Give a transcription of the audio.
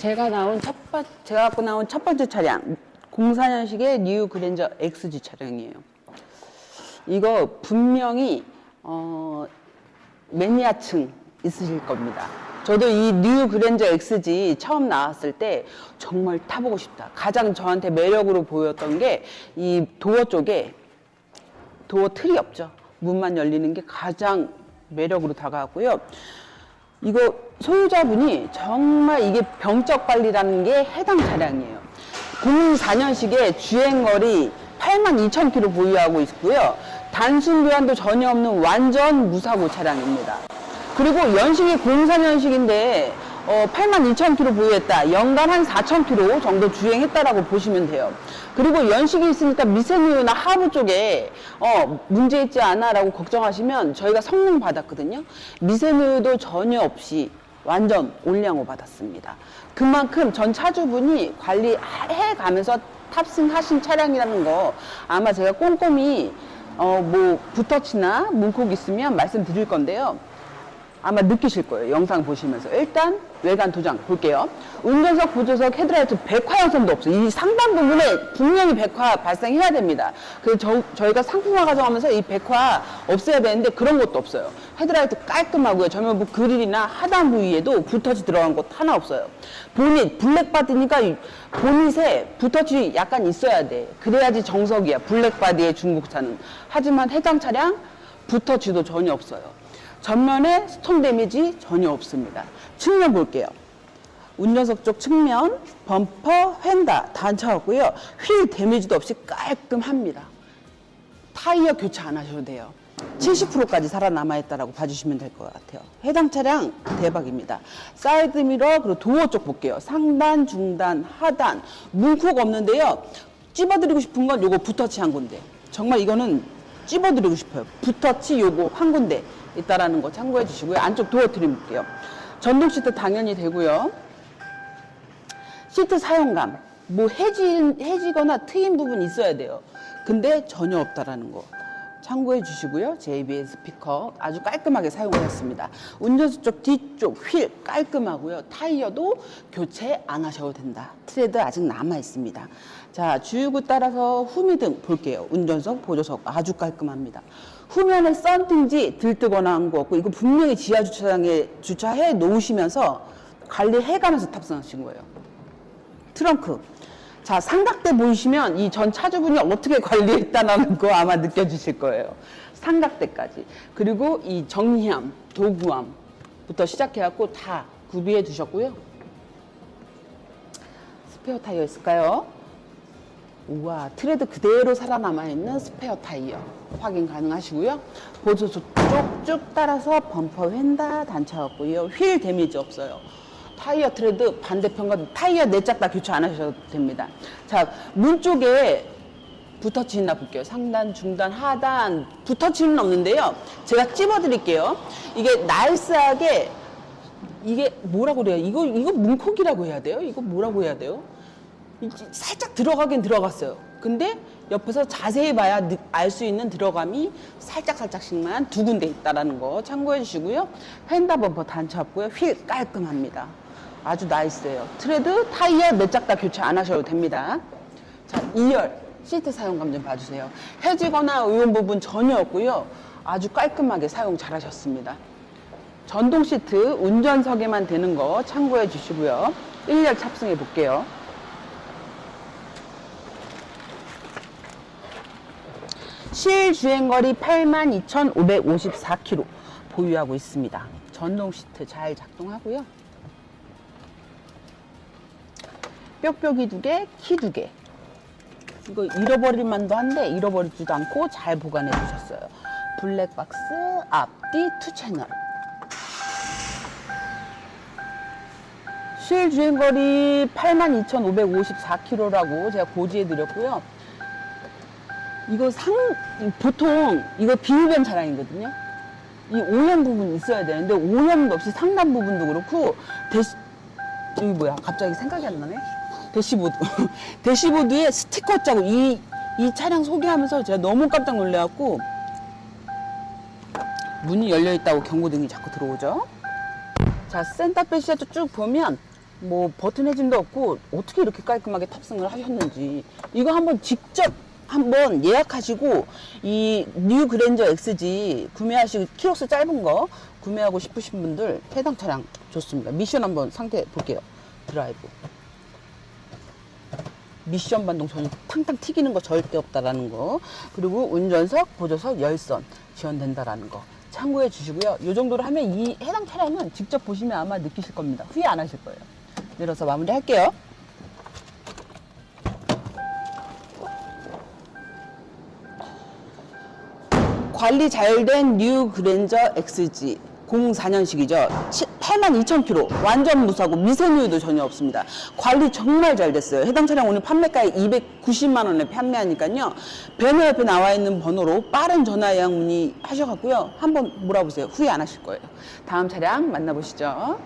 제가 나온 첫 번, 제가 갖고 나온 첫 번째 차량 04년식의 뉴 그랜저 XG 차량이에요. 이거 분명히 어, 매니아층 있으실 겁니다. 저도 이 뉴 그랜저 XG 처음 나왔을 때 정말 타보고 싶다. 가장 저한테 매력으로 보였던 게 이 도어 쪽에 도어 틀이 없죠. 문만 열리는 게 가장 매력으로 다가왔고요. 이거 소유자분이 정말 이게 병적 관리라는 게 해당 차량이에요. 04년식의 주행거리 8만 2천 킬로 보유하고 있고요. 단순 교환도 전혀 없는 완전 무사고 차량입니다. 그리고 연식이 04년식인데 어, 8만 2천 킬로 보유했다. 연간 한 4천 킬로 정도 주행했다라고 보시면 돼요. 그리고 연식이 있으니까 미세누유나 하부 쪽에 어, 문제 있지 않아라고 걱정하시면 저희가 성능 받았거든요. 미세누유도 전혀 없이 완전 올량호 받았습니다. 그만큼 전 차주분이 관리해 가면서 탑승하신 차량이라는 거 아마 제가 꼼꼼히 어, 뭐 붓터치나 문콕 있으면 말씀드릴 건데요. 아마 느끼실 거예요. 영상 보시면서. 일단 외관 도장 볼게요. 운전석, 보조석, 헤드라이트 백화 양선도 없어요. 이 상단 부분에 분명히 백화 발생해야 됩니다. 그래서 저, 저희가 상품화 과정하면서 이 백화 없애야 되는데 그런 것도 없어요. 헤드라이트 깔끔하고요. 전면부 그릴이나 하단 부위에도 붓터치 들어간 곳 하나 없어요. 보닛, 블랙바디니까 이 보닛에 붓터치 약간 있어야 돼. 그래야지 정석이야. 블랙바디의 중국차는. 하지만 해당 차량 붓터치도 전혀 없어요. 전면에 스톤 데미지 전혀 없습니다. 측면 볼게요. 운전석 쪽 측면, 범퍼, 휀다 단차없고요. 휠 데미지도 없이 깔끔합니다. 타이어 교체 안 하셔도 돼요. 70%까지 살아남아 있다라고 봐주시면 될 것 같아요. 해당 차량 대박입니다. 사이드 미러 그리고 도어 쪽 볼게요. 상단, 중단, 하단 문콕 없는데요. 찝어드리고 싶은 건 요거 붓터치 한 군데. 정말 이거는 찝어드리고 싶어요. 붓터치 요거 한 군데 있다라는 거 참고해 주시고요. 안쪽 도어 트림 볼게요. 전동 시트 당연히 되고요. 시트 사용감 뭐 해지 해지거나 트인 부분 있어야 돼요. 근데 전혀 없다라는 거 참고해 주시고요. JBL 스피커 아주 깔끔하게 사용하셨습니다. 운전수 쪽 뒤쪽 휠 깔끔하고요. 타이어도 교체 안 하셔도 된다. 트레드 아직 남아 있습니다. 자 주유구 따라서 후미등 볼게요. 운전석 보조석 아주 깔끔합니다. 후면에 썬팅지 들뜨거나 한 거 없고 이거 분명히 지하 주차장에 주차해 놓으시면서 관리해 가면서 탑승하신 거예요. 트렁크. 자, 삼각대 보이시면 이 전 차주분이 어떻게 관리했다는 거 아마 느껴지실 거예요. 삼각대까지. 그리고 이 정리함, 도구함부터 시작해갖고 다 구비해 두셨고요. 스페어 타이어 있을까요? 우와, 트레드 그대로 살아남아 있는 스페어 타이어 확인 가능하시고요. 보조소 쭉쭉 따라서 범퍼 휀다 단차 없고요. 휠 데미지 없어요. 타이어 트레드 반대편과 타이어 네 짝 다 교체 안 하셔도 됩니다. 자, 문 쪽에 있나 볼게요. 상단, 중단, 하단 붓터치는 없는데요. 제가 찝어드릴게요. 이게 날싸하게 이게 뭐라고 그래요? 이거 이거 문콕이라고 해야 돼요? 이거 뭐라고 해야 돼요? 이- 살짝 들어가긴 들어갔어요. 근데 옆에서 자세히 봐야 알 수 있는 들어감이 살짝 살짝씩만 두 군데 있다라는 거 참고해 주시고요. 펜다 범퍼 단차 없고요. 휠 깔끔합니다. 아주 나이스해요. 트레드 타이어 몇 짝 다 교체 안 하셔도 됩니다. 자, 2열 시트 사용감 좀 봐주세요. 해지거나 의원 부분 전혀 없고요. 아주 깔끔하게 사용 잘 하셨습니다. 전동 시트 운전석에만 되는 거 참고해 주시고요. 1열 탑승해 볼게요. 실 주행거리 82,554km 보유하고 있습니다. 전동 시트 잘 작동하고요. 뾱뾱이 두 개, 키 두 개. 이거 잃어버릴 만도 한데 잃어버리지도 않고 잘 보관해 주셨어요. 블랙박스 앞뒤 투 채널. 실 주행거리 82,554km라고 제가 고지해 드렸고요. 이거 상 보통 이거 비흡연 차량이거든요. 이 오염 부분이 있어야 되는데 오염도 없이 상단 부분도 그렇고 대시 여기 뭐야 갑자기 생각이 안 나네. 대시보드 대시보드에 스티커 짜고 이, 이 차량 소개하면서 제가 너무 깜짝 놀래갖고 문이 열려 있다고 경고등이 자꾸 들어오죠. 자 센터페시아도 쭉 보면 뭐 버튼 해짐도 없고 어떻게 이렇게 깔끔하게 탑승을 하셨는지 이거 한번 직접 한번 예약하시고 이 뉴 그랜저 XG 구매하시고 키로수 짧은 거 구매하고 싶으신 분들 해당 차량 좋습니다. 미션 한번 상태 볼게요. 드라이브. 미션 반동 전혀 탕탕 튀기는 거 절대 없다라는 거. 그리고 운전석 보조석 열선 지원된다라는 거. 참고해 주시고요. 이 정도로 하면 이 해당 차량은 직접 보시면 아마 느끼실 겁니다. 후회 안 하실 거예요. 내려서 마무리 할게요. 관리 잘 된 뉴 그랜저 XG 04년식이죠. 82,000km 완전 무사고 미세누유도 전혀 없습니다. 관리 정말 잘 됐어요. 해당 차량 오늘 판매가에 290만 원에 판매하니까요. 배너 옆에 나와 있는 번호로 빠른 전화 예약 문의 하셔갖고요. 한번 몰아보세요. 후회 안 하실 거예요. 다음 차량 만나보시죠.